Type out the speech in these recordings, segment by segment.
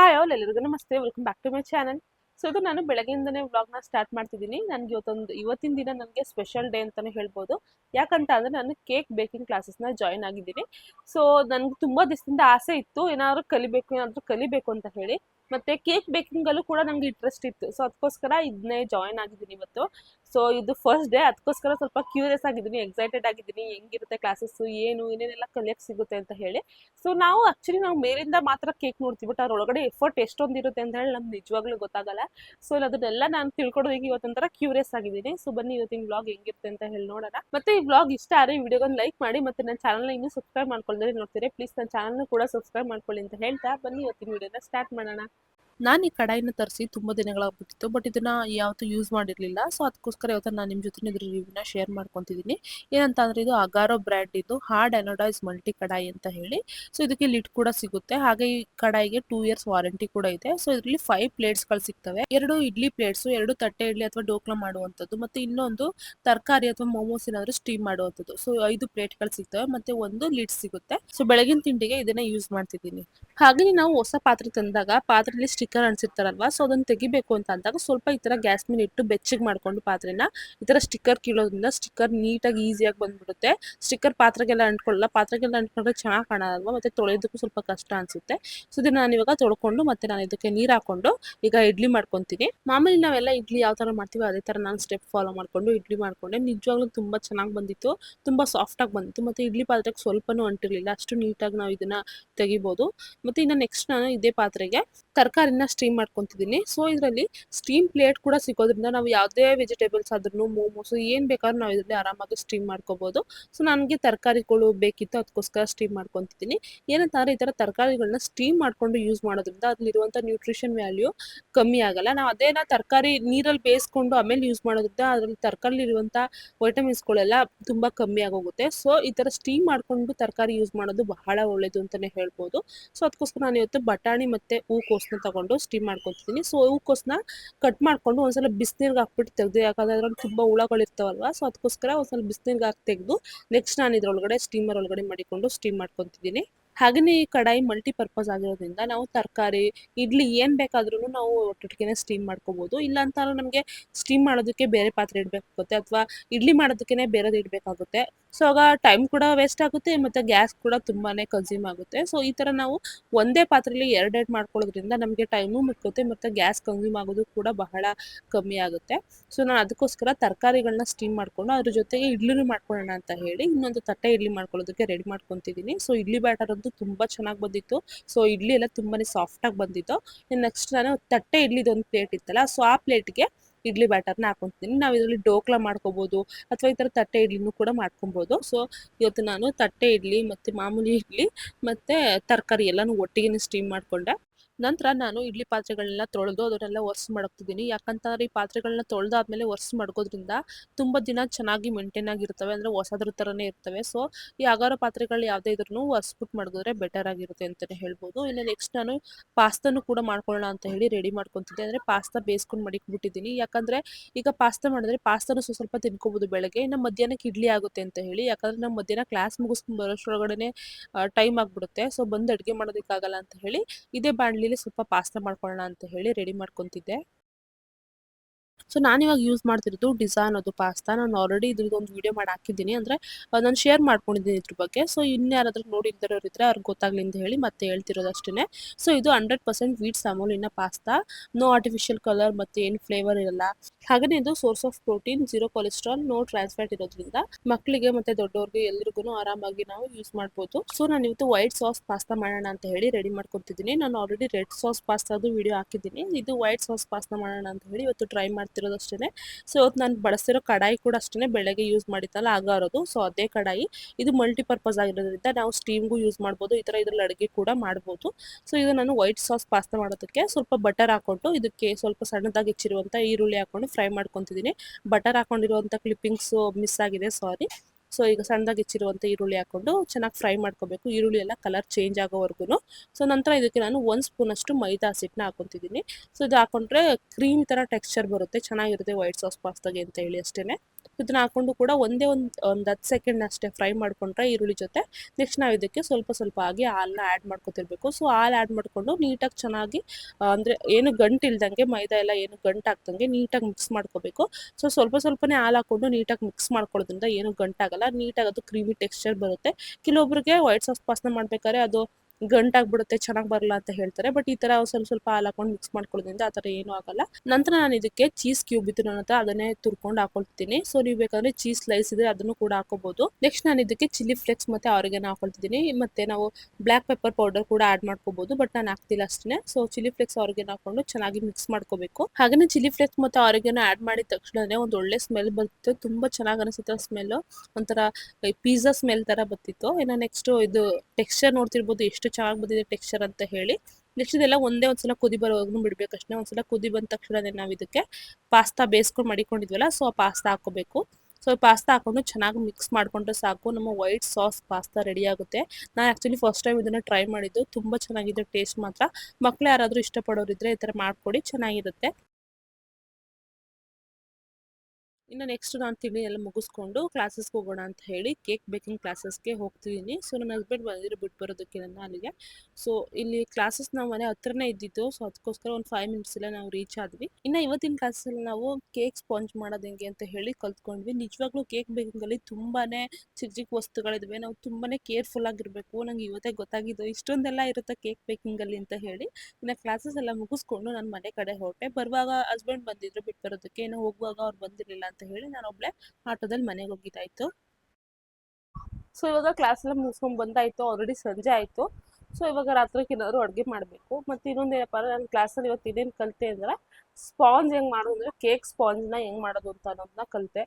Hi all ಎಲ್ಲರಿಗೂ ನಮಸ್ತೆ. Welcome back to my channel so ಇದು ನಾನು ಬೆಳಗ್ಗೆಯಿಂದನೇ ವ್ಲಾಗ್ನ ಸ್ಟಾರ್ಟ್ ಮಾಡ್ತಿದ್ದೀನಿ. ನನಗೆ ಇವತ್ತೊಂದು, ಇವತ್ತಿನ ದಿನ ನನಗೆ ಸ್ಪೆಷಲ್ ಡೇ ಅಂತಲೇ ಹೇಳ್ಬೋದು. ಯಾಕಂತ ಅಂದರೆ ನಾನು ಕೇಕ್ ಬೇಕಿಂಗ್ ಕ್ಲಾಸಸ್ನ ಜಾಯ್ನ್ ಆಗಿದ್ದೀನಿ. ಸೊ ನನಗೆ ತುಂಬ ದಿವಸದಿಂದ ಆಸೆ ಇತ್ತು. ಏನಾದರೂ ಕಲಿಬೇಕು ಏನಾದರೂ ಕಲಿಬೇಕು ಅಂತ ಹೇಳಿ. ಮತ್ತು ಕೇಕ್ ಬೇಕಿಂಗಲ್ಲೂ ಕೂಡ ನನಗೆ ಇಂಟ್ರೆಸ್ಟ್ ಇತ್ತು. ಸೊ ಅದಕ್ಕೋಸ್ಕರ ಇದನ್ನೇ ಜಾಯ್ನ್ ಆಗಿದ್ದೀನಿ ಇವತ್ತು. ಸೊ ಇದು ಫಸ್ಟ್ ಡೇ ಅದಕ್ಕೋಸ್ಕರ ಸ್ವಲ್ಪ ಕ್ಯೂರಿಯಸ್ ಆಗಿದ್ದೀನಿ ಎಕ್ಸೈಟೆಡ್ ಆಗಿದ್ದೀನಿ. ಹೆಂಗಿರುತ್ತೆ ಕ್ಲಾಸಸ್ಸು ಏನು, ಏನೇನೆಲ್ಲ ಕಲಿಯಕ್ಕೆ ಸಿಗುತ್ತೆ ಅಂತ ಹೇಳಿ. ಸೊ ನಾವು ಆ್ಯಕ್ಚುಲಿ ನಾವು ಮೇಲಿಂದ ಮಾತ್ರ ಕೇಕ್ ನೋಡ್ತೀವಿ ಬಟ್ ಒಳಗಡೆ ಎಫರ್ಟ್ ಎಷ್ಟೊಂದು ಇರುತ್ತೆ ಅಂತ ಹೇಳಿ ನಮ್ಗೆ ನಿಜವಾಗ್ಲೂ ಗೊತ್ತಾಗಲ್ಲ. ಸೊ ಅದನ್ನೆಲ್ಲ ನಾನು ತಿಳ್ಕೊಡೋದಕ್ಕೆ ಇವತ್ತೊಂಥರ ಕ್ಯೂರಿಯಸ್ ಆಗಿದ್ದೀನಿ. ಸೊ ಬನ್ನಿ ಇವತ್ತಿನ ವ್ಲಾಗ್ ಹೆಂಗಿರುತ್ತೆ ಅಂತ ಹೇಳಿ ನೋಡೋಣ. ಮತ್ತೆ ಈ ವ್ಲಾಗ್ ಇಷ್ಟ ಆದರೆ ವಿಡಿಯೋಗೊಂದು ಲೈಕ್ ಮಾಡಿ, ಮತ್ತೆ ನನ್ನ ಚಾನಲ್ನ ಇನ್ನೂ ಸಬ್ಸ್ಕ್ರೈಬ್ ಮಾಡ್ಕೊಳ್ತಾರೆ ನೋಡ್ತೀರಿ. ಪ್ಲೀಸ್ ನನ್ನ ಚಾನಲ್ನ ಕೂಡ ಸಬ್ಸ್ಕ್ರೈಬ್ ಮಾಡ್ಕೊಳ್ಳಿ ಅಂತ ಹೇಳ್ತಾ, ಬನ್ನಿ ಇವತ್ತಿನ ವಿಡಿಯೋನ ಸ್ಟಾರ್ಟ್ ಮಾಡೋಣ. ನಾನು ಈ ಕಡಾಯಿನ ತರಿಸಿ ತುಂಬ ದಿನಗಳಾಗ್ಬಿಟ್ಟಿತ್ತು ಬಟ್ ಇದನ್ನ ಯಾವತ್ತೂ ಯೂಸ್ ಮಾಡಿರಲಿಲ್ಲ. ಸೊ ಅದಕ್ಕೋಸ್ಕರ ಇವತ್ತು ನಾನು ನಿಮ್ಮ ಜೊತೆ ಇದ್ರ ರಿವ್ಯೂನ ಶೇರ್ ಮಾಡ್ಕೊತಿದ್ದೀನಿ ಏನಂತ ಅಂದರೆ ಇದು ಅಗಾರೋ ಬ್ರ್ಯಾಂಡ್ ಇದು ಹಾರ್ಡ್ ಅನೋಡೈಸ್ ಮಲ್ಟಿ ಕಡಾಯಿ ಅಂತ ಹೇಳಿ. ಸೊ ಇದಕ್ಕೆ ಲಿಟ್ ಕೂಡ ಸಿಗುತ್ತೆ. ಹಾಗೆ ಈ ಕಡಾಯಿಗೆ ಟೂ ಇಯರ್ಸ್ ವಾರಂಟಿ ಕೂಡ ಇದೆ. ಸೊ ಇದರಲ್ಲಿ ಫೈವ್ ಪ್ಲೇಟ್ಸ್ಗಳು ಸಿಗ್ತವೆ. ಎರಡು ಇಡ್ಲಿ ಪ್ಲೇಟ್ಸ್ ಎರಡು ತಟ್ಟೆ ಇಡ್ಲಿ ಅಥವಾ ಡೋಕ್ಲ ಮಾಡುವಂಥದ್ದು, ಮತ್ತೆ ಇನ್ನೊಂದು ತರಕಾರಿ ಅಥವಾ ಮೋಮೋಸ್ ಏನಾದರೂ ಸ್ಟೀಮ್ ಮಾಡುವಂಥದ್ದು. ಸೊ ಐದು ಪ್ಲೇಟ್ಗಳು ಸಿಗ್ತವೆ, ಮತ್ತೆ ಒಂದು ಲಿಡ್ ಸಿಗುತ್ತೆ. ಸೊ ಬೆಳಗಿನ ತಿಂಡಿಗೆ ಇದನ್ನ ಯೂಸ್ ಮಾಡ್ತಿದ್ದೀನಿ. ಹಾಗೆ ನಾವು ಹೊಸ ಪಾತ್ರೆ ತಂದಾಗ ಪಾತ್ರೆಯಲ್ಲಿ ಸ್ಟಿಕ್ಕರ್ ಅನ್ಸಿರ್ತಾರಲ್ವಾ? ಸೊ ಅದನ್ನು ತೆಗಿಬೇಕು ಅಂತ ಅಂದಾಗ ಸ್ವಲ್ಪ ಈ ಥರ ಗ್ಯಾಸ್ ಮೇಲೆ ಇಟ್ಟು ಬೆಚ್ಚಗೆ ಮಾಡ್ಕೊಂಡು ಪಾತ್ರೆನ ಈ ಥರ ಸ್ಟಿಕ್ಕರ್ ಕೀಳೋದ್ರಿಂದ ಸ್ಟಿಕ್ಕರ್ ನೀಟಾಗಿ ಈಸಿಯಾಗಿ ಬಂದ್ಬಿಡುತ್ತೆ. ಸ್ಟಿಕ್ಕರ್ ಪಾತ್ರೆಗೆಲ್ಲ ಅಂಟ್ಕೊಳ್ಳಲ್ಲ. ಪಾತ್ರೆಗೆಲ್ಲ ಅಂಟ್ಕೊಂಡ್ರೆ ಚೆನ್ನಾಗಿ ಕಾಣಲ್ವ? ಮತ್ತೆ ತೊಳೆಯೋದಕ್ಕೂ ಸ್ವಲ್ಪ ಕಷ್ಟ ಅನ್ಸುತ್ತೆ. ಸೊ ಇದನ್ನು ನಾನು ಇವಾಗ ತೊಳ್ಕೊಂಡು ಮತ್ತೆ ನಾನು ಇದಕ್ಕೆ ನೀರು ಹಾಕೊಂಡು ಈಗ ಇಡ್ಲಿ ಮಾಡ್ಕೊತೀನಿ. ಮಾಮೂಲಿ ನಾವೆಲ್ಲ ಇಡ್ಲಿ ಯಾವ ತರ ಮಾಡ್ತೀವಿ ಅದೇ ಥರ ನಾನು ಸ್ಟೆಪ್ ಫಾಲೋ ಮಾಡ್ಕೊಂಡು ಇಡ್ಲಿ ಮಾಡ್ಕೊಂಡೆ. ನಿಜವಾಗ್ಲೂ ತುಂಬ ಚೆನ್ನಾಗಿ ಬಂದಿತ್ತು. ತುಂಬ ಸಾಫ್ಟಾಗಿ ಬಂದಿತ್ತು. ಮತ್ತೆ ಇಡ್ಲಿ ಪಾತ್ರೆಗೆ ಸ್ವಲ್ಪನೂ ಅಂಟಿರಲಿಲ್ಲ. ಅಷ್ಟು ನೀಟಾಗಿ ನಾವು ಇದನ್ನ ತೆಗಿಬೋದು. ಮತ್ತೆ ಇನ್ನು ನೆಕ್ಸ್ಟ್ ನಾನು ಇದೇ ಪಾತ್ರೆಗೆ ತರಕಾರಿನ ಸ್ಟೀಮ್ ಮಾಡ್ಕೊತಿದ್ದೀನಿ ಸೊ ಇದರಲ್ಲಿ ಸ್ಟೀಮ್ ಪ್ಲೇಟ್ ಕೂಡ ಸಿಗೋದ್ರಿಂದ ನಾವು ಯಾವುದೇ ವೆಜಿಟೇಬಲ್ಸ್ ಆದ್ರೂ ಮೋಮೋಸ್ ಏನ್ ಬೇಕಾದ್ರೂ ನಾವು ಇದರಲ್ಲಿ ಆರಾಮಾಗಿ ಸ್ಟೀಮ್ ಮಾಡ್ಕೋಬಹುದು ಸೊ ನನಗೆ ತರಕಾರಿಗಳು ಬೇಕಿತ್ತು ಅದಕ್ಕೋಸ್ಕರ ಸ್ಟೀಮ್ ಮಾಡ್ಕೊತಿದ್ದೀನಿ ಏನಂತಂದ್ರೆ ಈ ತರ ತರಕಾರಿಗಳನ್ನ ಸ್ಟೀಮ್ ಮಾಡ್ಕೊಂಡು ಯೂಸ್ ಮಾಡೋದ್ರಿಂದ ಅದ್ರಲ್ಲಿರುವಂತ ನ್ಯೂಟ್ರಿಷನ್ ವ್ಯಾಲ್ಯೂ ಕಮ್ಮಿ ಆಗಲ್ಲ. ನಾವು ಅದೇನ ತರಕಾರಿ ನೀರಲ್ಲಿ ಬೇಯಿಸ್ಕೊಂಡು ಆಮೇಲೆ ಯೂಸ್ ಮಾಡೋದ್ರಿಂದ ಅದ್ರಲ್ಲಿ ಇರುವಂತ ವೈಟಮಿನ್ಸ್ಗಳೆಲ್ಲ ತುಂಬಾ ಕಮ್ಮಿ ಆಗೋಗುತ್ತೆ. ಸೊ ಈ ತರ ಸ್ಟೀಮ್ ಮಾಡ್ಕೊಂಡು ತರಕಾರಿ ಯೂಸ್ ಮಾಡೋದು ಬಹಳ ಒಳ್ಳೇದು ಅಂತಾನೆ ಹೇಳ್ಬೋದು. ಸೊ ಅದಕ್ಕೋಸ್ಕರ ನಾನು ಇವತ್ತು ಬಟಾಣಿ ಮತ್ತೆ ಹೂಕೋಸನ್ನ ತಗೊಂಡು ಸ್ಟೀಮ್ ಮಾಡ್ಕೊತಿದ್ದೀನಿ ಸೊ ಹೂಕೋಸನ್ನ ಕಟ್ ಮಾಡ್ಕೊಂಡು ಒಂದ್ಸಲ ಬಿಸಿನೀರ್ಗೆ ಹಾಕ್ಬಿಟ್ಟು ತೆಗ್ದು, ಯಾಕಂದ್ರೆ ಅದ್ರಲ್ಲಿ ತುಂಬಾ ಹುಳಗಳು ಇರ್ತಾವಲ್ವಾ ಸೊ ಅದಕ್ಕೋಸ್ಕರ ಒಂದ್ಸಲ ಬಿಸಿನೀರ್ಗೆ ಹಾಕಿ ತೆಗೆದು ನೆಕ್ಸ್ಟ್ ನಾನು ಇದ್ರೊಳಗಡೆ ಸ್ಟೀಮರ್ ಒಳಗಡೆ ಮಾಡಿಕೊಂಡು ಸ್ಟೀಮ್ ಮಾಡ್ಕೊತಿದ್ದೀನಿ. ಹಾಗೆಯೇ ಈ ಕಡಾಯಿ ಮಲ್ಟಿ ಪರ್ಪಸ್ ಆಗಿರೋದ್ರಿಂದ ನಾವು ತರಕಾರಿ, ಇಡ್ಲಿ ಏನ್ ಬೇಕಾದ್ರೂ ನಾವು ಒಟ್ಟೊಟ್ಟಿಗೆ ಸ್ಟೀಮ್ ಮಾಡ್ಕೋಬಹುದು ಇಲ್ಲ ಅಂತ ನಮಗೆ ಸ್ಟೀಮ್ ಮಾಡೋದಕ್ಕೆ ಬೇರೆ ಪಾತ್ರೆ ಇಡಬೇಕಾಗುತ್ತೆ ಅಥವಾ ಇಡ್ಲಿ ಮಾಡೋದಕ್ಕೆ ಬೇರೆದು ಇಡಬೇಕಾಗುತ್ತೆ. ಸೊ, ಆಗ ಟೈಮ್ ಕೂಡ ವೇಸ್ಟ್ ಆಗುತ್ತೆ, ಮತ್ತೆ ಗ್ಯಾಸ್ ಕೂಡ ತುಂಬಾನೇ ಕನ್ಸ್ಯೂಮ್ ಆಗುತ್ತೆ. ಸೊ, ಈ ತರ ನಾವು ಒಂದೇ ಪಾತ್ರೆಯಲ್ಲಿ ಎರಡೆರಡು ಮಾಡ್ಕೊಳ್ಳೋದ್ರಿಂದ ನಮಗೆ ಟೈಮು ಮಿಕ್ಕುತ್ತೆ ಮತ್ತೆ ಗ್ಯಾಸ್ ಕನ್ಸ್ಯೂಮ್ ಆಗೋದು ಕೂಡ ಬಹಳ ಕಮ್ಮಿ ಆಗುತ್ತೆ. ಸೊ, ನಾನು ಅದಕ್ಕೋಸ್ಕರ ತರಕಾರಿಗಳನ್ನ ಸ್ಟೀಮ್ ಮಾಡ್ಕೊಂಡು ಅದ್ರ ಜೊತೆಗೆ ಇಡ್ಲಿನೂ ಮಾಡ್ಕೊಳ್ಳೋಣ ಅಂತ ಹೇಳಿ, ಇನ್ನೊಂದು ತಟ್ಟೆ ಇಡ್ಲಿ ಮಾಡ್ಕೊಳ್ಳೋದಕ್ಕೆ ರೆಡಿ ಮಾಡ್ಕೊತಿದ್ದೀನಿ. ಸೊ, ಇಡ್ಲಿ ಬ್ಯಾಟರ್ ಅಂತೂ ತುಂಬಾ ಚೆನ್ನಾಗಿ ಬಂದಿತ್ತು. ಸೊ, ಇಡ್ಲಿ ಎಲ್ಲ ತುಂಬಾನೇ ಸಾಫ್ಟ್ ಆಗಿ ಬಂದಿತ್ತು. ನೆಕ್ಸ್ಟ್ ನಾನು ತಟ್ಟೆ ಇಡ್ಲಿದೊಂದು ಪ್ಲೇಟ್ ಇತ್ತಲ್ಲ, ಸೊ, ಆ ಪ್ಲೇಟ್ಗೆ ಇಡ್ಲಿ ಬ್ಯಾಟರ್ನ ಹಾಕೊಂತೀನಿ. ನಾವು ಇದರಲ್ಲಿ ಡೋಕ್ಲಾ ಮಾಡ್ಕೋಬಹುದು ಅಥವಾ ಈ ತರ ತಟ್ಟೆ ಇಡ್ಲಿನೂ ಕೂಡ ಮಾಡ್ಕೊಬೋದು. ಸೊ ಇವತ್ತು ನಾನು ತಟ್ಟೆ ಇಡ್ಲಿ ಮತ್ತೆ ಮಾಮೂಲಿ ಇಡ್ಲಿ ಮತ್ತೆ ತರಕಾರಿ ಎಲ್ಲಾನು ಒಟ್ಟಿಗೆ ಸ್ಟೀಮ್ ಮಾಡ್ಕೊಂಡೆ. ನಂತರ ನಾನು ಇಡ್ಲಿ ಪಾತ್ರೆಗಳನ್ನೆಲ್ಲ ತೊಳೆದು ಅದನ್ನೆಲ್ಲ ಒರ್ಸ್ ಮಾಡಕ್ತಿದ್ದೀನಿ ಯಾಕಂತಂದ್ರೆ ಈ ಪಾತ್ರೆಗಳನ್ನ ತೊಳೆದಾದ್ಮೇಲೆ ಒರ್ಸ್ ಮಾಡ್ಕೋದ್ರಿಂದ ತುಂಬಾ ದಿನ ಚೆನ್ನಾಗಿ ಮೇಂಟೈನ್ ಆಗಿರ್ತವೆ ಅಂದ್ರೆ ಹೊಸದ್ರ ಥರನೇ ಇರ್ತವೆ. ಸೊ ಈ ಅಗಾರ ಪಾತ್ರೆಗಳು ಯಾವುದೇ ಇದ್ರೂ ಒರ್ಸ್ಬಿಟ್ಟು ಮಾಡಿದ್ರೆ ಬೆಟರ್ ಆಗಿರುತ್ತೆ ಅಂತಲೇ ಹೇಳ್ಬೋದು. ಇನ್ನು ನೆಕ್ಸ್ಟ್ ನಾನು ಪಾಸ್ತಾನು ಕೂಡ ಮಾಡ್ಕೊಳ್ಳೋಣ ಅಂತ ಹೇಳಿ ರೆಡಿ ಮಾಡ್ಕೊತಿದ್ದೆ. ಅಂದ್ರೆ ಪಾಸ್ತಾ ಬೇಯಿಸ್ಕೊಂಡು ಮಡಿಕ್ಬಿಟ್ಟಿದ್ದೀನಿ ಯಾಕಂದ್ರೆ ಈಗ ಪಾಸ್ತಾ ಮಾಡಿದ್ರೆ ಪಾಸ್ತಾನು ಸ್ವಲ್ಪ ತಿನ್ಕೋಬೋದು ಬೆಳಗ್ಗೆ. ಇನ್ನು ಮಧ್ಯಾಹ್ನಕ್ಕೆ ಇಡ್ಲಿ ಆಗುತ್ತೆ ಅಂತ ಹೇಳಿ. ಯಾಕಂದ್ರೆ ನಾವು ಮಧ್ಯಾಹ್ನ ಕ್ಲಾಸ್ ಮುಗಿಸ್ಕೊಂಡು ಬರೋಷ್ಟ್ರೊಳಗಡೆ ಟೈಮ್ ಆಗಿಬಿಡುತ್ತೆ. ಸೊ ಬಂದು ಅಡುಗೆ ಮಾಡೋದಕ್ಕಾಗಲ್ಲ ಅಂತ ಹೇಳಿ ಇದೇ ಬಾಣಲಿಲಿ ಸ್ವಲ್ಪ ಪಾಸ್ತಾ ಮಾಡ್ಕೊಳ್ಳೋಣ ಅಂತ ಹೇಳಿ ರೆಡಿ ಮಾಡ್ಕೊಂತಿದ್ದೆ. ಸೊ ನಾನು ಇವಾಗ ಯೂಸ್ ಮಾಡ್ತಿರೋದು ಡಿಸೈನ್ ಅದು ಪಾಸ್ತಾ ನಾನು ಆಲ್ರೆಡಿ ಇದ್ರದ್ದು ಒಂದು ವಿಡಿಯೋ ಮಾಡಿ ಹಾಕಿದ್ದೀನಿ. ಅಂದರೆ ನಾನು ಶೇರ್ ಮಾಡ್ಕೊಂಡಿದ್ದೀನಿ ಇದ್ರ ಬಗ್ಗೆ. ಸೊ ಇನ್ಯಾರಾದ್ರೂ ನೋಡಿದ್ದರೋರು ಇದ್ರೆ ಅವ್ರಿಗೆ ಗೊತ್ತಾಗ್ಲಿ ಅಂತ ಹೇಳಿ ಮತ್ತೆ ಹೇಳ್ತಿರೋದು ಅಷ್ಟೇ ಸೊ ಇದು hundred percent wheat semolina pasta no artificial colour ಮತ್ತೆ ಏನು ಫ್ಲೇವರ್ ಇರಲ್ಲ. ಹಾಗೆಯೇ ಇದು source of protein zero cholesterol no trans fat ಇರೋದ್ರಿಂದ ಮಕ್ಕಳಿಗೆ ಮತ್ತೆ ದೊಡ್ಡವ್ರಿಗೆ ಎಲ್ರಿಗೂ ಆರಾಮಾಗಿ ನಾವು ಯೂಸ್ ಮಾಡ್ಬೋದು. ಸೊ ನಾನು ಇವತ್ತು ವೈಟ್ ಸಾಸ್ ಪಾಸ್ತಾ ಮಾಡೋಣ ಅಂತ ಹೇಳಿ ರೆಡಿ ಮಾಡ್ಕೊತಿದ್ದೀನಿ ನಾನು ಆಲ್ರೆಡಿ ರೆಡ್ ಸಾಸ್ ಪಾಸ್ತಾದು ವಿಡಿಯೋ ಹಾಕಿದ್ದೀನಿ. ಇದು ವೈಟ್ ಸಾಸ್ ಪಾಸ್ತಾ ಮಾಡೋಣ ಅಂತ ಹೇಳಿ ಇವತ್ತು ಟ್ರೈ ಮಾಡ್ತಿರೋದು ಅಷ್ಟೇ ಸೊ ಇವತ್ತು ನಾನು ಬಳಸಿರೋ ಕಡಾಯಿ ಕೂಡ ಅಷ್ಟೇ ಬೆಳಗ್ಗೆ ಯೂಸ್ ಮಾಡಿತ್ತಲ್ಲ, ಆಗ ಇರೋದು. ಸೊ ಅದೇ ಕಡಾಯಿ. ಇದು ಮಲ್ಟಿಪರ್ಪಸ್ ಆಗಿರೋದ್ರಿಂದ ನಾವು ಸ್ಟೀಮ್ಗೂ ಯೂಸ್ ಮಾಡ್ಬೋದು, ಈ ಥರ ಇದ್ರಲ್ಲಿ ಅಡುಗೆ ಕೂಡ ಮಾಡ್ಬೋದು. ಸೊ ಇದು ನಾನು ವೈಟ್ ಸಾಸ್ ಪಾಸ್ತಾ ಮಾಡೋದಕ್ಕೆ ಸ್ವಲ್ಪ ಬಟರ್ ಹಾಕೊಂಡು, ಇದಕ್ಕೆ ಸ್ವಲ್ಪ ಸಣ್ಣದಾಗಿ ಹೆಚ್ಚಿರುವಂಥ ಈರುಳ್ಳಿ ಹಾಕೊಂಡು ಫ್ರೈ ಮಾಡ್ಕೊತಿದ್ದೀನಿ. ಬಟರ್ ಹಾಕೊಂಡಿರುವಂಥ ಕ್ಲಿಪ್ಪಿಂಗ್ಸು ಮಿಸ್ ಆಗಿದೆ ಸಾರಿ ಸೊ ಈಗ ಸಣ್ಣದಾಗಿ ಹೆಚ್ಚಿರುವಂಥ ಈರುಳ್ಳಿ ಹಾಕೊಂಡು ಚೆನ್ನಾಗಿ ಫ್ರೈ ಮಾಡ್ಕೋಬೇಕು. ಈರುಳ್ಳಿ ಎಲ್ಲ ಕಲರ್ ಚೇಂಜ್ ಆಗೋವರೆಗೂ ಸೊ ನಂತರ ಇದಕ್ಕೆ ನಾನು ಒಂದು ಸ್ಪೂನಷ್ಟು ಮೈದಾ ಹಸಿಟ್ಟನ್ನ ಹಾಕೊತಿದ್ದೀನಿ. ಸೊ ಇದು ಹಾಕೊಂಡ್ರೆ ಕ್ರೀಮ್ ಥರ ಟೆಕ್ಸ್ಚರ್ ಬರುತ್ತೆ. ಚೆನ್ನಾಗಿರುತ್ತೆ ವೈಟ್ ಸಾಸ್ ಪಾಸ್ತಾಗೆ ಅಂತ ಹೇಳಿ ಅಷ್ಟೇ ಇದನ್ನ ಹಾಕೊಂಡು ಕೂಡ ಒಂದೇ ಒಂದು ಒಂದು ಹತ್ತು ಸೆಕೆಂಡ್ ಅಷ್ಟೇ ಫ್ರೈ ಮಾಡ್ಕೊಂಡ್ರೆ ಈರುಳ್ಳಿ ಜೊತೆ. ನೆಕ್ಸ್ಟ್ ನಾವು ಇದಕ್ಕೆ ಸ್ವಲ್ಪ ಸ್ವಲ್ಪ ಆಗಿ ಹಾಲನ್ನ ಆ್ಯಡ್ ಮಾಡ್ಕೊತಿರ್ಬೇಕು. ಸೊ ಹಾಲು ಆ್ಯಡ್ ಮಾಡಿಕೊಂಡು ನೀಟಾಗಿ ಚೆನ್ನಾಗಿ ಅಂದರೆ ಏನು ಗಂಟು ಇಲ್ದಂಗೆ ಮೈದಾ ಎಲ್ಲ ಏನು ಗಂಟು ಹಾಕ್ದಂಗೆ ನೀಟಾಗಿ ಮಿಕ್ಸ್ ಮಾಡ್ಕೋಬೇಕು. ಸೊ ಸ್ವಲ್ಪ ಸ್ವಲ್ಪನೇ ಹಾಲು ಹಾಕೊಂಡು ನೀಟಾಗಿ ಮಿಕ್ಸ್ ಮಾಡ್ಕೊಳ್ಳೋದ್ರಿಂದ ಏನು ಗಂಟಾಗಲ್ಲ ನೀಟಾಗಿ ಅದು ಕ್ರೀಮಿ ಟೆಕ್ಸ್ಚರ್ ಬರುತ್ತೆ. ಕೆಲವೊಬ್ರಿಗೆ ವೈಟ್ ಸಾಸ್ ಪಾಸ್ನ ಮಾಡ್ಬೇಕಾದ್ರೆ ಅದು ಗಂಟಾಗ್ಬಿಡುತ್ತೆ, ಚೆನ್ನಾಗಿ ಬರಲ್ಲ ಅಂತ ಹೇಳ್ತಾರೆ. ಬಟ್ ಈ ತರ ಸ್ವಲ್ಪ ಸ್ವಲ್ಪ ಹಾಲು ಹಾಕೊಂಡು ಮಿಕ್ಸ್ ಮಾಡ್ಕೊಳ್ಳೋದ್ರಿಂದ ಆ ಥರ ಏನೂ ಆಗಲ್ಲ. ನಂತರ ನಾನು ಇದಕ್ಕೆ ಚೀಸ್ ಕ್ಯೂಬ್ ಇತ್ತು ನನ್ನ ಅದನ್ನೇ ತುರ್ಕೊಂಡು ಹಾಕೊಳ್ತೀನಿ ಸೊ ನೀವು ಬೇಕಾದ್ರೆ ಚೀಸ್ ಸ್ಲೈಸ್ ಇದ್ರೆ ಅದನ್ನು ಕೂಡ ಹಾಕೋಬಹುದು ನೆಕ್ಸ್ಟ್ ನಾನು ಇದಕ್ಕೆ ಚಿಲ್ಲಿ ಫ್ಲೇಕ್ಸ್ ಮತ್ತೆ ಆರಿಗನ್ ಹಾಕೊಳ್ತಿದ್ದೀನಿ. ಮತ್ತೆ ನಾವು ಬ್ಲಾಕ್ ಪೆಪ್ಪರ್ ಪೌಡರ್ ಕೂಡ ಆಡ್ ಮಾಡ್ಕೋಬಹುದು ಬಟ್ ನಾನು ಹಾಕ್ತಿಲ್ಲ ಅಷ್ಟೇ ಸೊ ಚಿಲ್ಲಿ ಫ್ಲೇಕ್ಸ್ ಆರಿಗನ್ ಹಾಕೊಂಡು ಚೆನ್ನಾಗಿ ಮಿಕ್ಸ್ ಮಾಡ್ಕೋಬೇಕು. ಹಾಗೆ ಚಿಲ್ಲಿ ಫ್ಲೇಕ್ಸ್ ಮತ್ತೆ ಆರಿಗನ್ ಆಡ್ ಮಾಡಿದ ತಕ್ಷಣನೇ ಒಂದು ಒಳ್ಳೆ ಸ್ಮೆಲ್ ಬರುತ್ತೆ. ತುಂಬಾ ಚೆನ್ನಾಗಿ ಅನಿಸುತ್ತೆ ಸ್ಮೆಲ್ ಒಂಥರ ಪಿಜ್ಜಾ ಸ್ಮೆಲ್ ತರ ಬರ್ತಿತ್ತು. ಇನ್ನು ನೆಕ್ಸ್ಟ್ ಇದು ಟೆಕ್ಸ್ಚರ್ ನೋಡ್ತಿರ್ಬೋದು, ಎಷ್ಟು ಚೆನ್ನಾಗಿ ಬಂದಿದೆ ಟೆಕ್ಸ್ಚರ್ ಅಂತ ಹೇಳಿ. ನೆಕ್ಸ್ಟ್ ಇದೆಲ್ಲ ಒಂದೇ ಒಂದ್ಸಲ ಕುದಿ ಬರೋವಾಗೂ ಬಿಡ್ಬೇಕಷ್ಟೇ ಒಂದ್ಸಲ ಕುದಿ ಬಂದ ತಕ್ಷಣನೇ ನಾವು ಇದಕ್ಕೆ ಪಾಸ್ತಾ ಬೇಯಿಸ್ಕೊಂಡು ಮಾಡಿಕೊಂಡಿದ್ವಲ್ಲ ಸೊ ಆ ಪಾಸ್ತಾ ಹಾಕೋಬೇಕು ಸೊ ಪಾಸ್ತಾ ಹಾಕೊಂಡು ಚೆನ್ನಾಗಿ ಮಿಕ್ಸ್ ಮಾಡಿಕೊಂಡ್ರೆ ಸಾಕು. ನಮ್ಮ ವೈಟ್ ಸಾಸ್ ಪಾಸ್ತಾ ರೆಡಿ ಆಗುತ್ತೆ. ನಾನು ಆ್ಯಕ್ಚುಲಿ ಫಸ್ಟ್ ಟೈಮ್ ಇದನ್ನು ಟ್ರೈ ಮಾಡಿದ್ದು. ತುಂಬ ಚೆನ್ನಾಗಿದೆ ಟೇಸ್ಟ್ ಮಾತ್ರ. ಮಕ್ಕಳು ಯಾರಾದರೂ ಇಷ್ಟಪಡೋರಿದ್ರೆ ಈ ಥರ ಮಾಡಿಕೊಡಿ, ಚೆನ್ನಾಗಿರುತ್ತೆ. ಇನ್ನು ನೆಕ್ಸ್ಟ್ ನಾನು ತಿಂಡಿ ಎಲ್ಲ ಮುಗಿಸ್ಕೊಂಡು ಕ್ಲಾಸಸ್ಗೆ ಹೋಗೋಣ ಅಂತ ಹೇಳಿ ಕೇಕ್ ಬೇಕಿಂಗ್ ಕ್ಲಾಸಸ್ಗೆ ಹೋಗ್ತಿದ್ದೀನಿ ಸೊ ನನ್ನ ಹಸ್ಬೆಂಡ್ ಬಂದಿದ್ರು ಬಿಟ್ಟು ಬರೋದಕ್ಕೆ ನನ್ನ ಅಲ್ಲಿಗೆ ಸೊ ಇಲ್ಲಿ ಕ್ಲಾಸಸ್ ನಾವು ಮನೆ ಹತ್ರನೇ ಇದ್ದಿದ್ದು. ಸೊ ಅದಕ್ಕೋಸ್ಕರ ಒಂದು ಫೈವ್ ಮಿನಿಟ್ಸ್ ಎಲ್ಲ ನಾವು ರೀಚ್ ಆದ್ವಿ. ಇನ್ನು ಇವತ್ತಿನ ಕ್ಲಾಸಲ್ಲಿ ನಾವು ಕೇಕ್ ಸ್ಪಾಂಜ್ ಮಾಡೋದು ಹೆಂಗೆ ಅಂತ ಹೇಳಿ ಕಲ್ತ್ಕೊಂಡ್ವಿ. ನಿಜವಾಗ್ಲೂ ಕೇಕ್ ಬೇಕಿಂಗಲ್ಲಿ ತುಂಬಾನೇ ಚಿಕ್ಕ ಚಿಕ್ಕ ವಸ್ತುಗಳಿದಾವೆ. ನಾವು ತುಂಬಾನೇ ಕೇರ್ಫುಲ್ ಆಗಿರಬೇಕು. ನಂಗೆ ಇವತ್ತೇ ಗೊತ್ತಾಗಿದ್ದು ಇಷ್ಟೊಂದೆಲ್ಲ ಇರುತ್ತೆ ಕೇಕ್ ಬೇಕಿಂಗಲ್ಲಿ ಅಂತ ಹೇಳಿ. ಇನ್ನು ಕ್ಲಾಸಸ್ ಎಲ್ಲ ಮುಗಿಸ್ಕೊಂಡು ನಾನು ಮನೆ ಕಡೆ ಹೊರಟೆ. ಬರುವಾಗ ಹಸ್ಬೆಂಡ್ ಬಂದಿದ್ರು ಬಿಟ್ಟು ಬರೋದಕ್ಕೆ. ಏನೋ ಹೋಗುವಾಗ ಅವ್ರು ಬಂದಿರಲಿಲ್ಲ ಅಂತ ಹೇಳಿ ನಾನು ಒಬ್ಳೆ ಆಟೋದಲ್ಲಿ ಮನೆಗೆ ಹೋಗಿದ್ದಾಯ್ತು ಸೊ ಇವಾಗ ಕ್ಲಾಸ್ ಎಲ್ಲ ಮುಗಿಸ್ಕೊಂಡು ಬಂದಾಯ್ತು ಆಲ್ರೆಡಿ ಸಂಜೆ ಆಯಿತು. ಸೊ ಇವಾಗ ರಾತ್ರಿಗೆ ಏನಾದ್ರು ಅಡುಗೆ ಮಾಡಬೇಕು. ಮತ್ತು ಇನ್ನೊಂದು ಏನಪ್ಪ ಅಂದ್ರೆ ನಾನು ಕ್ಲಾಸಲ್ಲಿ ಇವತ್ತು ಇನ್ನೇನು ಕಲಿತೆ ಅಂದರೆ ಸ್ಪಾಂಜ್ ಹೆಂಗೆ ಮಾಡೋದು ಅಂದರೆ ಕೇಕ್ ಸ್ಪಾಂಜ್ನ ಹೆಂಗೆ ಮಾಡೋದು ಅಂತ ಅನ್ನೋದನ್ನ ಕಲಿತೆ.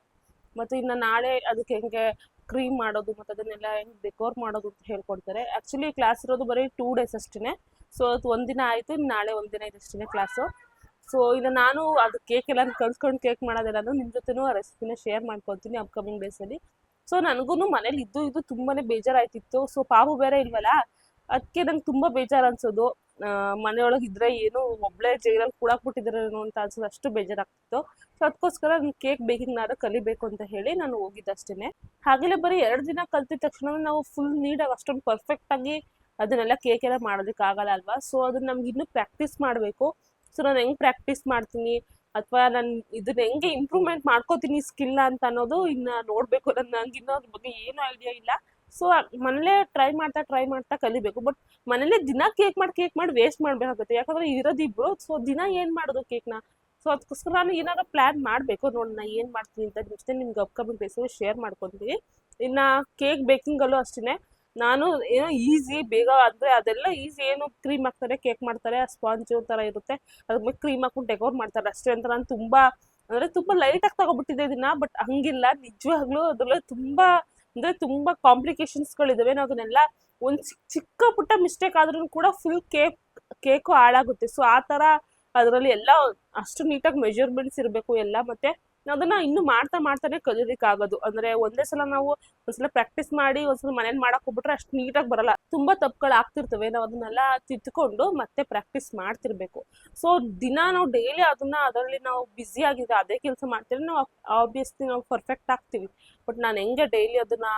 ಮತ್ತು ಇನ್ನು ನಾಳೆ ಅದಕ್ಕೆ ಹೆಂಗೆ ಕ್ರೀಮ್ ಮಾಡೋದು ಮತ್ತು ಅದನ್ನೆಲ್ಲ ಹೆಂಗೆ ಡೆಕೋರ್ ಮಾಡೋದು ಅಂತ ಹೇಳ್ಕೊಡ್ತಾರೆ. ಆ್ಯಕ್ಚುಲಿ ಕ್ಲಾಸ್ ಇರೋದು ಬರೀ ಟೂ ಡೇಸ್ ಅಷ್ಟೇ ಸೊ ಅದು ಒಂದಿನ ಆಯಿತು ನಾಳೆ ಒಂದಿನ ಇದಷ್ಟೇ ಕ್ಲಾಸು ಸೊ ಇದು ನಾನು ಅದು ಕೇಕ್ ಎಲ್ಲ ಕಲ್ಸ್ಕೊಂಡು ಕೇಕ್ ಮಾಡೋದೆಲ್ಲನೂ ನಿಮ್ಮ ಜೊತೆನೂ ಆ ರೆಸಿಪಿನ ಶೇರ್ ಮಾಡ್ಕೊತೀನಿ ಅಪ್ಕಮಿಂಗ್ ಡೇಸಲ್ಲಿ ಸೊ ನನಗೂ ಮನೇಲಿ ಇದ್ದು ಇದು ತುಂಬಾನೇ ಬೇಜಾರಾಯ್ತಿತ್ತು. ಸೊ ಪಾಪು ಬೇರೆ ಇಲ್ವಲ್ಲ? ಅದಕ್ಕೆ ನಂಗೆ ತುಂಬ ಬೇಜಾರು ಅನ್ಸೋದು. ಮನೆಯೊಳಗೆ ಇದ್ರೆ ಏನು ಒಬ್ಳೆ ಜೈಲಲ್ಲಿ ಕೂಡಾಕ್ಬಿಟ್ಟಿದ್ರೇನೋ ಅಂತ ಅನ್ಸೋದು ಅಷ್ಟು ಬೇಜಾರಾಗ್ತಿತ್ತು. ಸೊ ಅದಕ್ಕೋಸ್ಕರ ನಾನು ಕೇಕ್ ಬೇಕಿಂಗ್ ನಾಡು ಕಲಿಬೇಕು ಅಂತ ಹೇಳಿ ನಾನು ಹೋಗಿದ್ದಷ್ಟೇ ಹಾಗೆಲ್ಲ ಬರೀ ಎರಡು ದಿನ ಕಲ್ತಿದ ತಕ್ಷಣ ನಾವು ಫುಲ್ ನೀಟಾಗಿ ಅಷ್ಟೊಂದು ಪರ್ಫೆಕ್ಟಾಗಿ ಅದನ್ನೆಲ್ಲ ಕೇಕ್ ಎಲ್ಲ ಮಾಡೋದಕ್ಕೆ ಆಗಲ್ಲ ಅಲ್ವಾ? ಸೊ ಅದನ್ನ ನಮ್ಗೆ ಇನ್ನೂ ಪ್ರಾಕ್ಟೀಸ್ ಮಾಡಬೇಕು. ಸೊ ನಾನು ಹೆಂಗೆ ಪ್ರಾಕ್ಟೀಸ್ ಮಾಡ್ತೀನಿ ಅಥವಾ ನಾನು ಇದನ್ನ ಹೆಂಗೆ ಇಂಪ್ರೂವ್ಮೆಂಟ್ ಮಾಡ್ಕೋತೀನಿ ಸ್ಕಿಲ್ ಅಂತ ಅನ್ನೋದು ಇನ್ನು ನೋಡಬೇಕು. ನನ್ನ ನಂಗೆ ಇನ್ನೂ ಅದ್ರ ಬಗ್ಗೆ ಏನು ಐಡಿಯಾ ಇಲ್ಲ. ಸೊ ಮನೇಲೇ ಟ್ರೈ ಮಾಡ್ತಾ ಟ್ರೈ ಮಾಡ್ತಾ ಕಲಿಬೇಕು. ಬಟ್ ಮನೇಲಿ ದಿನ ಕೇಕ್ ಮಾಡಿ ಕೇಕ್ ಮಾಡಿ ವೇಸ್ಟ್ ಮಾಡಬೇಕಾಗುತ್ತೆ. ಯಾಕಂದ್ರೆ ಇರೋದಿಬ್ರು ಸೊ ದಿನ ಏನು ಮಾಡೋದು ಕೇಕ್ನ ಸೊ ಅದಕ್ಕೋಸ್ಕರ ನಾನು ಏನಾದ್ರು ಪ್ಲ್ಯಾನ್ ಮಾಡಬೇಕು. ನಾನು ಏನು ಮಾಡ್ತೀನಿ ಅಂತ ಜೊತೆ ನಿಮ್ಗೆ ಅಪ್ಕಮಿಂಗ್ ಡೇಸಲ್ಲಿ ಶೇರ್ ಮಾಡ್ಕೊತೀನಿ. ಇನ್ನು ಕೇಕ್ ಬೇಕಿಂಗಲ್ಲೂ ಅಷ್ಟೇ ನಾನು ಏನೋ ಈಸಿ ಬೇಗ ಅಂದರೆ ಅದೆಲ್ಲ ಈಸಿ ಏನು ಕ್ರೀಮ್ ಹಾಕ್ತಾರೆ ಕೇಕ್ ಮಾಡ್ತಾರೆ ಸ್ಪಾಂಜು ಥರ ಇರುತ್ತೆ. ಅದ್ರ ಮೇಲೆ ಕ್ರೀಮ್ ಹಾಕ್ಬಿಟ್ಟು ಡೆಕೋರ್ ಮಾಡ್ತಾರೆ. ಅಷ್ಟೇ ಅಂತ ನಾನು ತುಂಬ, ಅಂದರೆ ತುಂಬ ಲೈಟಾಗಿ ತಗೊಬಿಟ್ಟಿದ್ದೆ ಇದನ್ನ ಬಟ್ ಹಂಗಿಲ್ಲ. ನಿಜವಾಗ್ಲೂ ತುಂಬಾ ತುಂಬ, ಅಂದರೆ ತುಂಬ ಕಾಂಪ್ಲಿಕೇಶನ್ಸ್ಗಳಿದ್ದಾವೆ ನಾವು ಅದನ್ನೆಲ್ಲ ಒಂದು ಚಿಕ್ಕ ಚಿಕ್ಕ ಪುಟ್ಟ ಮಿಸ್ಟೇಕ್ ಆದ್ರೂ ಕೂಡ ಫುಲ್ ಕೇಕ್ ಕೇಕು ಹಾಳಾಗುತ್ತೆ. ಸೊ ಆ ಥರ ಅದರಲ್ಲಿ ಎಲ್ಲ ಅಷ್ಟು ನೀಟಾಗಿ ಮೆಜರ್ಮೆಂಟ್ಸ್ ಇರಬೇಕು ಎಲ್ಲ. ಮತ್ತು ಅದನ್ನ ಇನ್ನು ಮಾಡ್ತಾ ಮಾಡ್ತಾನೆ ಆಗೋದು ಅಂದ್ರೆ ಒಂದೇ ಸಲ ನಾವು ಒಂದ್ಸಲ ಪ್ರಾಕ್ಟೀಸ್ ಮಾಡಿ ಒಂದ್ಸಲ ಮನೇಲಿ ಮಾಡಕ್ ಹೋಗ್ಬಿಟ್ರೆ ಅಷ್ಟು ನೀಟಾಗಿ ಬರಲ್ಲ. ತುಂಬಾ ತಪ್ಪುಗಳು ಆಗ್ತಿರ್ತವೆ. ನಾವು ಅದನ್ನೆಲ್ಲ ತಿದ್ದುಕೊಂಡು ಮತ್ತೆ ಪ್ರಾಕ್ಟೀಸ್ ಮಾಡ್ತಿರ್ಬೇಕು. ಸೊ ದಿನ ನಾವು ಡೈಲಿ ಅದನ್ನ ಅದರಲ್ಲಿ ನಾವು ಬ್ಯುಸಿ ಆಗಿದ್ರೆ ಅದೇ ಕೆಲಸ ಮಾಡ್ತೀವಿ ನಾವು ಆಬ್ವಿಯಸ್ಲಿ ನಾವು ಪರ್ಫೆಕ್ಟ್ ಆಗ್ತೀವಿ. ಬಟ್ ನಾನು ಹೆಂಗೆ ಡೈಲಿ ಅದನ್ನ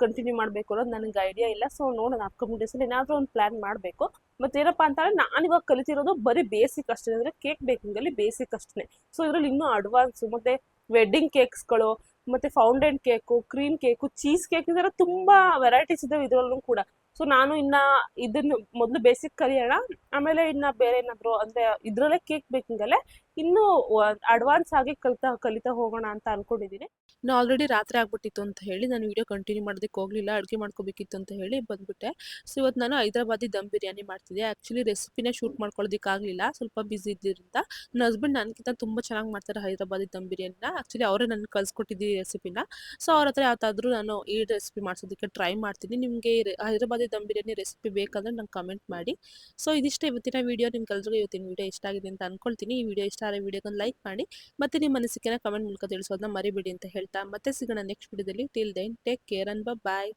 ಕಂಟಿನ್ಯೂ ಮಾಡಬೇಕು ಅನ್ನೋದು ನನಗೆ ಐಡಿಯಾ ಇಲ್ಲ. ಸೊ ನೋಡೋಣ. ಅಪ್ಕಮಿಂಗ್ ಡೇಸಲ್ಲಿ ಏನಾದರೂ ಒಂದು ಪ್ಲಾನ್ ಮಾಡಬೇಕು. ಅಂತಂದರೆ ನಾನು ಇವಾಗ ಕಲಿತಿರೋದು ಬರೀ ಬೇಸಿಕ್ ಅಷ್ಟೇ ಅಂದರೆ ಕೇಕ್ ಬೇಕಿಂಗಲ್ಲಿ ಬೇಸಿಕ್ ಅಷ್ಟೇ ಸೊ ಇದರಲ್ಲಿ ಇನ್ನೂ ಅಡ್ವಾನ್ಸು ಮತ್ತು ವೆಡ್ಡಿಂಗ್ ಕೇಕ್ಸ್ಗಳು ಮತ್ತು fondant cake cream cake cheese cake ಈ ಥರ ತುಂಬ ವೆರೈಟೀಸ್ ಇದಾವೆ ಇದರಲ್ಲೂ ಕೂಡ. ಸೊ ನಾನು ಇನ್ನ ಇದನ್ನು ಮೊದಲು ಬೇಸಿಕ್ ಕಲಿಯೋಣ, ಆಮೇಲೆ ಇನ್ನ ಬೇರೆ ಏನಾದ್ರು, ಅಂದ್ರೆ ಇದ್ರಲ್ಲೇ ಕೇಕ್ ಬೇಕಿಂಗಲ್ಲೇ ಇನ್ನೂ ಅಡ್ವಾನ್ಸ್ ಆಗಿ ಕಲಿತಾ ಕಲಿತಾ ಹೋಗೋಣ ಅಂತ ಅನ್ಕೊಂಡಿದ್ದೀನಿ ಇನ್ನು ಆಲ್ರೆಡಿ ರಾತ್ರಿ ಆಗ್ಬಿಟ್ಟಿತ್ತು ಅಂತ ಹೇಳಿ, ನಾನು ವಿಡಿಯೋ ಕಂಟಿನ್ಯೂ ಮಾಡೋದಕ್ಕೆ ಹೋಗಲಿಲ್ಲ, ಅಡುಗೆ ಮಾಡ್ಕೋಬೇಕಿತ್ತು ಅಂತ ಹೇಳಿ ಬಂದ್ಬಿಟ್ಟೆ. ಸೊ ಇವತ್ತು ನಾನು ಹೈದ್ರಾಬಾದಿ ದಮ್ ಬಿರಿಯಾನಿ ಮಾಡ್ತಿದ್ದೆ. ಆ್ಯಕ್ಚುಲಿ ರೆಸಿಪಿನೇ ಶೂಟ್ ಮಾಡ್ಕೊಳ್ಳೋದಕ್ಕಾಗಲಿಲ್ಲ ಸ್ವಲ್ಪ ಬಿಸಿ ಇದ್ದಿದ್ದರಿಂದ ನನ್ನ ಹಸ್ಬೆಂಡ್ ನನಗಿಂತ ತುಂಬ ಚೆನ್ನಾಗಿ ಮಾಡ್ತಾರೆ ಹೈದ್ರಾಬಾದಿ ದಮ್ ಬಿರಿಯಾನಿನ. ಆ್ಯಕ್ಚುಲಿ ಅವರೇ ನನಗೆ ಕಲ್ಸ್ಕೊಟ್ಟಿದ್ದೀವಿ ರೆಸಿಪಿನ ಸೊ ಅವ್ರ ಹತ್ರ ಯಾವ್ದಾದ್ರೂ ನಾನು ಈ ರೆಸಿಪಿ ಮಾಡಿಸೋದಕ್ಕೆ ಟ್ರೈ ಮಾಡ್ತೀನಿ. ನಿಮಗೆ ಹೈದ್ರಾಬಾದಿ ದಮ್ ಬಿರಿಯಾನಿ ರೆಸಿಪಿ ಬೇಕಂದ್ರೆ ನಂಗೆ ಕಮೆಂಟ್ ಮಾಡಿ. ಸೊ ಇದಿಷ್ಟೇ ಇವತ್ತಿನ ವೀಡಿಯೋ ನಿಮ್ಗೆ ಎಲ್ರಿಗೂ ಇವತ್ತಿನ ವೀಡಿಯೋ ಇಷ್ಟ ಆಗಿದೆ ಅಂತ ಅನ್ಕೊಳ್ತೀನಿ. ಈ ವಿಡಿಯೋ ಇಷ್ಟ ಈ ವಿಡಿಯೋಗೊಂದು ಲೈಕ್ ಮಾಡಿ ಮತ್ತೆ ನಿಮ್ಮ ಅನಿಸಿಕೆನ ಕಮೆಂಟ್ ಮೂಲಕ ತಿಳಿಸೋದನ್ನ ಮರಿಬೇಡಿ ಅಂತ ಹೇಳ್ತಾ ಮತ್ತೆ ಸಿಗೋಣ ನೆಕ್ಸ್ಟ್ ವಿಡಿಯೋದಲ್ಲಿ till then take care and bye